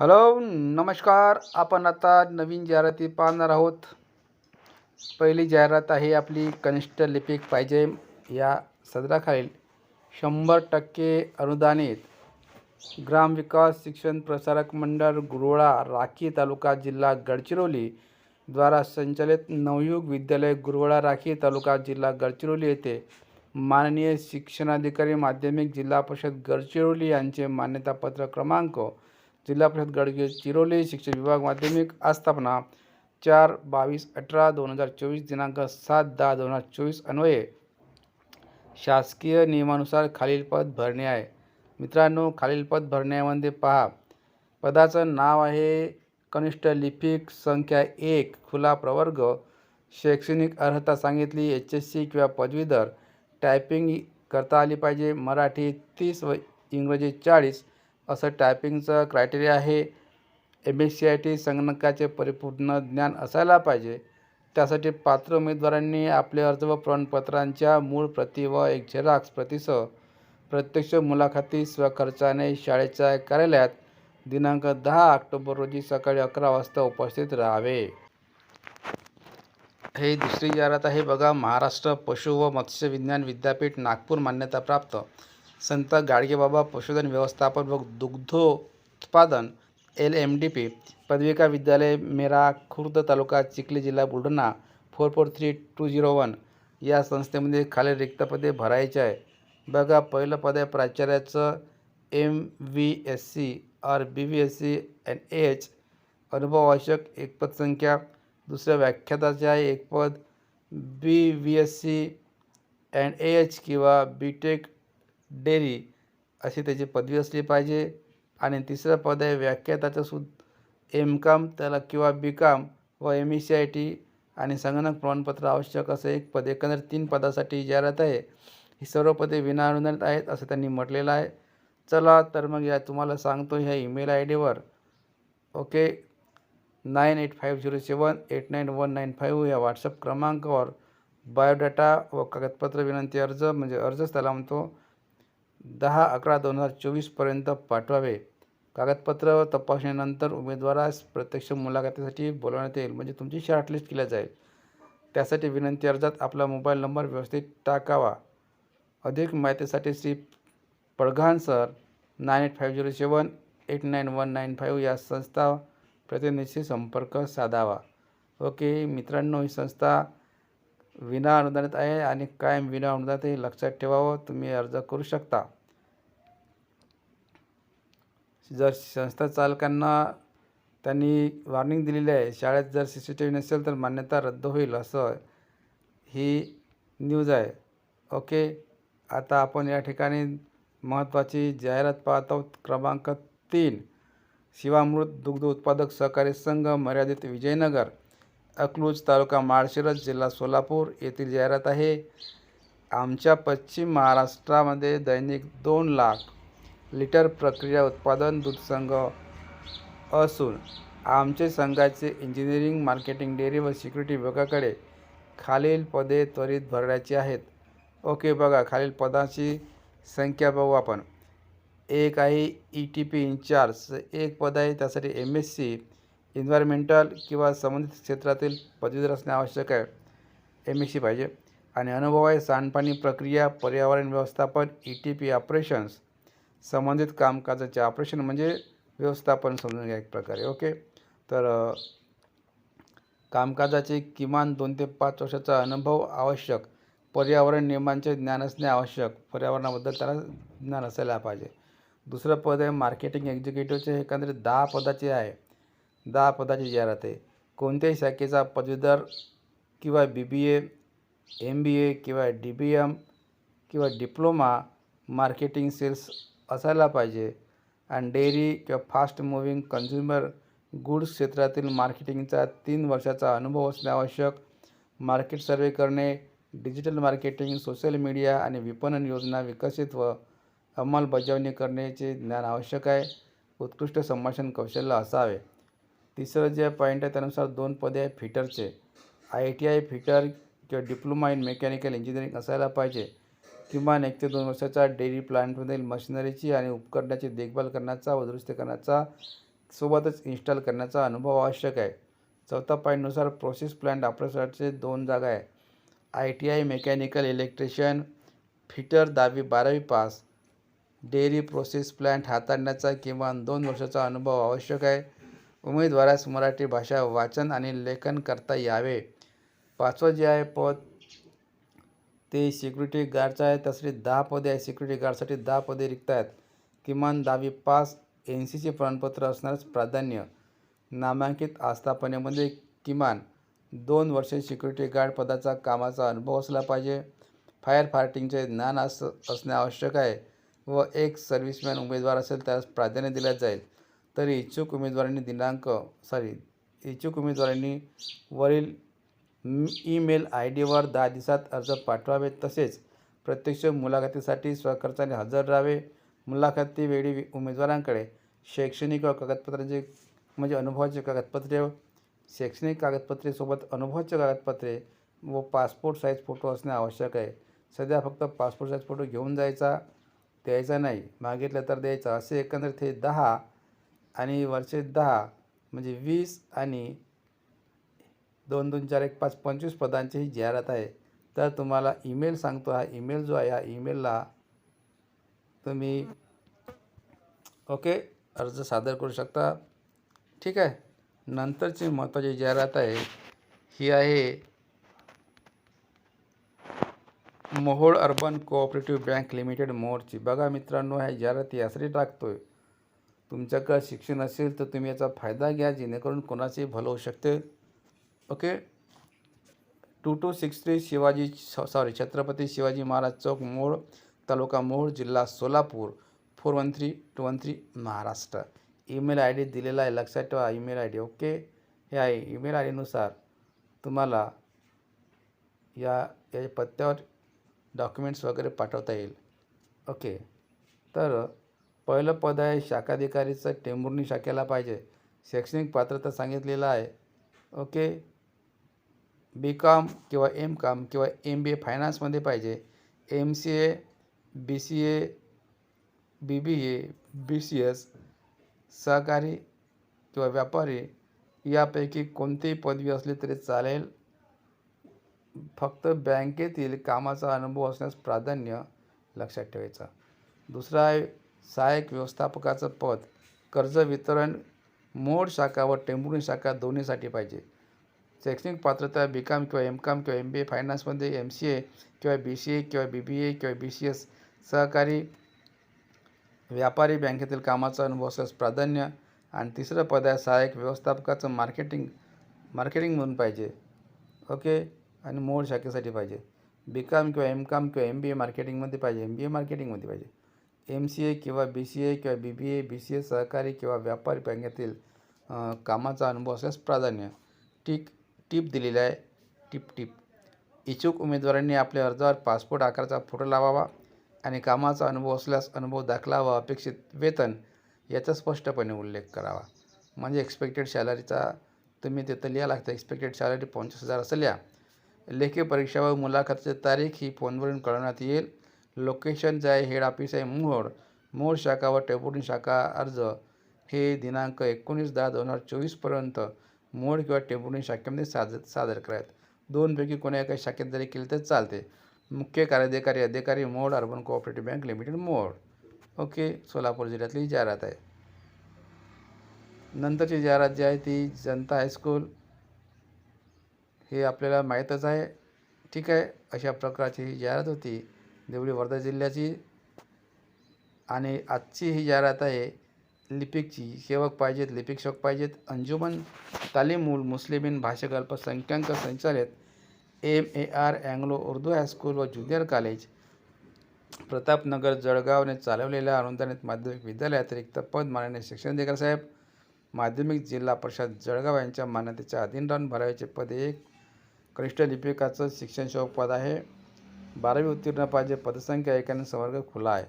Hello नमस्कार. आपण आता नवीन जाहिराती पाहणार आहोत. पहिली जाहिरात आहे आपली कनिष्ठ लिपिक पाहिजे या सदराखालील शंभर टक्के अनुदानित ग्रामविकास शिक्षण प्रसारक मंडळ गुरवळा राखी तालुका जिल्हा गडचिरोली द्वारा संचालित नवयुग विद्यालय गुरवळा राखी तालुका जिल्हा गडचिरोली येथे माननीय शिक्षणाधिकारी माध्यमिक जिल्हा परिषद गडचिरोली यांचे मान्यतापत्र क्रमांक जिल्हा परिषद गडचिरोली शिक्षण विभाग माध्यमिक आस्थापना चार बावीस अठरा दोन हजार चोवीस दिनांक सात दहा दोन हजार चोवीस अन्वये. शासकीय नियमानुसार खालील पद भरणे आहे. मित्रांनो खालील पद भरण्यामध्ये पहा. पदाचं नाव आहे कनिष्ठ लिपिक संख्या एक खुला प्रवर्ग. शैक्षणिक अर्हता सांगितली एच एस सी किंवा पदवीधर. टायपिंग करता आली पाहिजे मराठी तीस व इंग्रजी चाळीस. असं टायपिंगचं क्रायटेरिया आहे. M S C I T संगणकाचे परिपूर्ण ज्ञान असायला पाहिजे. त्यासाठी पात्र उमेदवारांनी आपले अर्ज व प्रमाणपत्रांच्या मूळ प्रती व एक झेरॉक्स प्रतीसह प्रत्यक्ष मुलाखती स्वखर्चाने शाळेच्या कार्यालयात दिनांक दहा ऑक्टोबर रोजी सकाळी अकरा वाजता उपस्थित राहावे. हे दुसरी जाहिरात आहे बघा महाराष्ट्र पशु व मत्स्य विज्ञान विद्यापीठ नागपूर मान्यताप्राप्त. संत गाडगेबाबा पशुधन व्यवस्थापन व दुग्धोत्पादन एल एम डी पी पदविका विद्यालय मेरा खुर्द तालुका चिखली जिल्हा Buldhana four four three two zero one या संस्थेमध्ये खालील रिक्त पदे भरायचे आहे. बघा पहिलं पद आहे प्राचार्याचं M V S C R B V S C N H अनुभव आवश्यक एक पद संख्या. दुसऱ्या व्याख्याताचे आहे एक पद B V S C and A H किंवा बी टेक डेरी अशी त्याची पदवी असली पाहिजे. आणि तिसरं पद आहे व्याख्याताचं सु एम कॉम त्याला किंवा बी कॉम व M E C I T आणि संगणक प्रमाणपत्र आवश्यक असं एक पद. एकंदर तीन पदासाठी जाहिरात आहे. ही सर्व पदे विनाअनुदानित आहेत असं त्यांनी म्हटलेलं आहे. चला तर मग या तुम्हाला सांगतो ह्या ईमेल आय डीवर okay? Nine eight five zero seven eight nine one nine five या व्हॉट्सअप क्रमांकावर बायोडाटा व कागदपत्र विनंती अर्ज म्हणजे अर्जच त्याला म्हणतो दहा अकरा दोन हजार चोवीसपर्यंत पाठवावे. कागदपत्र तपासणीनंतर उमेदवारास प्रत्यक्ष मुलाखतीसाठी बोलवण्यात येईल. म्हणजे तुमची शॉर्टलिस्ट केल्या जाईल. त्यासाठी विनंती अर्जात आपला मोबाईल नंबर व्यवस्थित टाकावा. अधिक माहितीसाठी Shri Padghan sir nine eight five zero seven eight nine one nine five या संस्था प्रतिनिधीशी संपर्क साधावा. ओके मित्रांनो ही संस्था विना अनुदानित आहे आणि कायम विना अनुदानित हे लक्षात ठेवावं. तुम्ही अर्ज करू शकता. जर संस्था चालकांना त्यांनी वॉर्निंग दिलेली आहे शाळेत जर सी सी टी व्ही नसेल तर मान्यता रद्द होईल असं ही न्यूज आहे. ओके आता आपण या ठिकाणी महत्त्वाची जाहिरात पाहत आहोत. क्रमांक तीन. शिवामृत दुग्ध उत्पादक सहकारी संघ मर्यादित विजयनगर. अकलूज तालुका माळशिरस जिल्हा सोलापूर येथील जाहिरात आहे. आमच्या पश्चिम महाराष्ट्रामध्ये दैनिक दोन लाख लिटर प्रक्रिया उत्पादन दूध संघ असून आमचे संघाचे इंजिनिअरिंग मार्केटिंग डेअरी व सिक्युरिटी विभागाकडे खालील पदे त्वरित भरण्याची आहेत. ओके बघा खालील पदाची संख्या बघू आपण. एक आहे ई टी पी इन्चार्ज एक पद आहे त्यासाठी एम एस सी इन्व्हायरमेंटल किंवा संबंधित क्षेत्रातील पदवीधर असणे आवश्यक आहे. एम एस सी पाहिजे. आणि अनुभव आहे सांडपाणी प्रक्रिया पर्यावरण व्यवस्थापन ई टी पी ऑपरेशन्स संबंधित कामकाजाचे ऑपरेशन म्हणजे व्यवस्थापन समजून घ्या एक प्रकारे ओके? तर कामकाजाचे किमान दोन ते पाच वर्षाचा अनुभव आवश्यक. पर्यावरण नियमांचे ज्ञान असणे आवश्यक. पर्यावरणाबद्दल त्याला ज्ञान असायला पाहिजे. दुसरं पद आहे मार्केटिंग एक्झिक्युटिव्हचे हे एकंदरीत दहा पदाचे आहे. दहा पदाची जाहिरात आहे. कोणत्याही शाखेचा पदवीधर किंवा बी B A M B A किंवा डी बी एम किंवा डिप्लोमा मार्केटिंग सेल्स असायला पाहिजे. आणि डेअरी किंवा फास्ट मुव्हिंग कन्झ्युमर गुड्स क्षेत्रातील मार्केटिंगचा तीन वर्षाचा अनुभव असणे आवश्यक. मार्केट सर्वे करणे डिजिटल मार्केटिंग सोशल मीडिया आणि विपणन योजना विकसित व अंमलबजावणी करण्याचे ज्ञान आवश्यक आहे. उत्कृष्ट संभाषण कौशल्य असावे. तिसरं जे पॉईंट आहे त्यानुसार दोन पदे आहे फिटरचे. आय टी आय फिटर किंवा डिप्लोमा इन मेकॅनिकल इंजिनिअरिंग असायला पाहिजे. किमान एक ते दोन वर्षाचा डेअरी प्लांटमधील मशिनरीची आणि उपकरणाची देखभाल करण्याचा व दुरुस्ती करण्याचा सोबतच इन्स्टॉल करण्याचा अनुभव आवश्यक आहे. चौथा पॉईंटनुसार प्रोसेस प्लांट ऑपरेटरचे दोन जागा आहे. I T I mechanical electrician fitter दहावी बारावी पास डेअरी प्रोसेस प्लांट हाताळण्याचा किमान दोन वर्षाचा अनुभव आवश्यक आहे. उमेदवारास मराठी भाषा वाचन आणि लेखन करता यावे. पाचवं जे आहे पद ते सिक्युरिटी गार्डचं आहे. तसली दहा पदे आहे सिक्युरिटी गार्डसाठी दहा पदे रिक्त आहेत किमान दहावी पास एन सी सी प्रमाणपत्र असणारच प्राधान्य. नामांकित आस्थापनेमध्ये किमान दोन वर्षे सिक्युरिटी गार्ड पदाचा कामाचा अनुभव असला पाहिजे. फायर फायटिंगचे ज्ञान अस असणे आवश्यक आहे. व एक सर्व्हिसमॅन उमेदवार असेल त्यास प्राधान्य दिले जाईल. तरी इच्छुक उमेदवारांनी दिनांक सॉरी इच्छुक उमेदवारांनी वरील ईमेल आय डीवर दहा दिवसात अर्ज पाठवावे. तसेच प्रत्यक्ष मुलाखतीसाठी स्वखर्चाने हजर राहावे. मुलाखतीवेळी उमेदवारांकडे शैक्षणिक व कागदपत्रांचे म्हणजे अनुभवाचे कागदपत्रे शैक्षणिक कागदपत्रे सोबत अनुभवाचे कागदपत्रे व पासपोर्ट साईज फोटो असणे आवश्यक आहे. सध्या फक्त पासपोर्ट साईज फोटो घेऊन जायचा द्यायचा नाही. मागितलं तर द्यायचा. असे एकंदरीत हे दहा आणि वर्षे दहा म्हणजे वीस आणि दोन दोन चार एक पाच पंचवीस पदांची ही जाहिरात आहे. तर तुम्हाला ईमेल सांगतो हा. ईमेल जो आहे या ईमेलला तुम्ही ओके अर्ज सादर करू शकता. ठीक आहे? नंतरची महत्त्वाची जाहिरात आहे ही आहे Mohol urban cooperative bank limited मोहोळची बघा मित्रांनो ह्या जाहिरात यासाठी टाकतो आहे तुमच्याकडं शिक्षण असेल तर तुम्ही याचा फायदा घ्या जेणेकरून कोणाचेही भलं होऊ शकते. Okay? Two two six three Shivaji sorry Chhatrapati Shivaji Maharaj Chowk Mohol taluka Mohol जिल्हा Solapur. Four one three two one three Maharashtra. Email I D दिलेला आहे लक्षात ठेवा ईमेल आय डी ओके? हे आहे ईमेल आय डीनुसार तुम्हाला या या पत्त्यावर डॉक्युमेंट्स वगैरे पाठवता येईल. ओके? तर पहिलं पद आहे शाखाधिकारीचं टेंभुर्णी शाखेला पाहिजे. शैक्षणिक पात्रता सांगितलेलं आहे. ओके. बी कॉम किंवा एम कॉम किंवा एम बी ए फायनान्समध्ये पाहिजे. M C A B C A B B A B C S सहकारी किंवा व्यापारी यापैकी कोणतीही पदवी असली तरी चालेल. फक्त बँकेतील कामाचा अनुभव असण्यास प्राधान्य लक्षात ठेवायचं. दुसरा आहे सहाय्यक व्यवस्थापकाचं पद कर्ज वितरण मोड शाखा व टेंबुणी शाखा दोन्हीसाठी पाहिजे. शैक्षणिक पात्रता बी कॉम किंवा एम कॉम किंवा एम बी ए फायनान्समध्ये एम सी ए किंवा बी सी ए किंवा बी बी ए किंवा बी सी एस सहकारी व्यापारी बँकेतील कामाचा अनुभव असल्यास प्राधान्य. आणि तिसरं पद आहे सहाय्यक व्यवस्थापकाचं मार्केटिंग मार्केटिंग म्हणून पाहिजे. ओके? आणि मोड शाखेसाठी पाहिजे. बी कॉम किंवा एम कॉम किंवा एम बी ए मार्केटिंगमध्ये पाहिजे. एम बी ए मार्केटिंगमध्ये पाहिजे. एम सी ए किंवा बी सी ए किंवा बी बी ए बी सी ए सहकारी किंवा व्यापारी बँकेतील कामाचा अनुभव असल्यास प्राधान्य. टीक टीप दिलेली आहे. टिप टीप. इच्छुक उमेदवारांनी आपल्या अर्जावर पासपोर्ट आकाराचा फोटो लावावा आणि कामाचा अनुभव असल्यास अनुभव दाखला व अपेक्षित वेतन याचा स्पष्टपणे उल्लेख करावा. म्हणजे एक्सपेक्टेड सॅलरीचा तुम्ही तिथं लिहा लागतं. एक्सपेक्टेड सॅलरी पंचवीस हजार असं लिहा. लेखी परीक्षा व मुलाखतीची तारीख ही फोनवरून कळवण्यात येईल. लोकेशन जे आहे हेड ऑफिस आहे मोहोळ. मोहोळ शाखा व टेंभुर्णी शाखा अर्ज हे दिनांक एकोणीस दहा दोन हजार चोवीसपर्यंत मोहोळ किंवा टेंभुर्णी शाखेमध्ये सादर सादर करायत. दोनपैकी कोण्या एका शाखेत जरी केले तर चालते. मुख्य कार्याधिकारी अधिकारी Mohol urban cooperative bank limited Mohol. Okay Solapur जिल्ह्यातली जाहिरात आहे. नंतरची जाहिरात जी आहे ती जनता हायस्कूल हे आपल्याला माहीतच आहे. ठीक आहे अशा प्रकारची ही जाहिरात होती. देवळी वर्धा जिल्ह्याची आणि आजची ही जाहिरात आहे लिपिकची. सेवक पाहिजेत लिपिक सेवक पाहिजेत. अंजुमन तालीमूल मुस्लिमीन भाषिक अल्पसंख्याक संचालित M A R anglo Urdu high school व ज्युनियर कॉलेज. प्रतापनगर जळगावने चालवलेल्या अनुदानित माध्यमिक विद्यालयात रिक्त पद माननीय शिक्षणाधिकारी साहेब माध्यमिक जिल्हा परिषद जळगाव यांच्या मान्यतेच्या अधीन राहून भरायचे पद एक कनिष्ठ लिपिकाचं शिक्षण सेवक पद आहे. बारावी उत्तीर्ण पाहिजे पदसंख्या एकाने संवर्ग खुला आहे.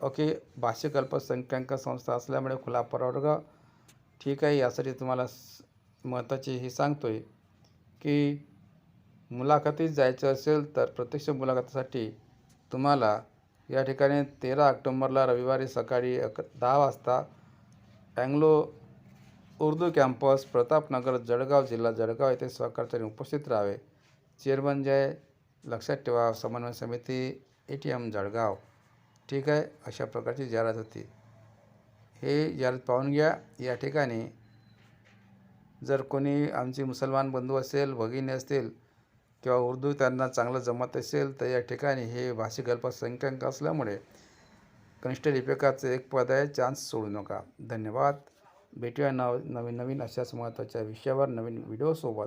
ओके भाषिक अल्पसंख्याक संस्था असल्यामुळे खुला प्रवर्ग ठीक आहे यासाठी तुम्हाला महत्त्वाचे महत्त्वाची हे सांगतो आहे की मुलाखतीत जायचं असेल तर प्रत्यक्ष मुलाखतीसाठी तुम्हाला या ठिकाणी तेरा ऑक्टोंबरला रविवारी सकाळी अक दहा वाजता अँग्लो उर्दू कॅम्पस प्रतापनगर जळगाव जिल्हा जळगाव येथे सहकार्याने उपस्थित राहावे. चेअरमन जय लक्षात ठेवा समन्वय समिती ए टी एम जळगाव. ठीक आहे? अशा प्रकारची जाहिरात होती. हे जाहिरात पाहून घ्या. या ठिकाणी जर कोणी आमचे मुसलमान बंधू असेल भगिनी असतील किंवा उर्दू त्यांना चांगलं जमत असेल तर या ठिकाणी हे भाषिक अल्पसंख्याक असल्यामुळे कनिष्ठ लिपिकाचं एक पद आहे चान्स सोडू नका. धन्यवाद. भेटूया नव नवीन नवीन अशाच महत्त्वाच्या विषयावर नवीन व्हिडिओसोबत.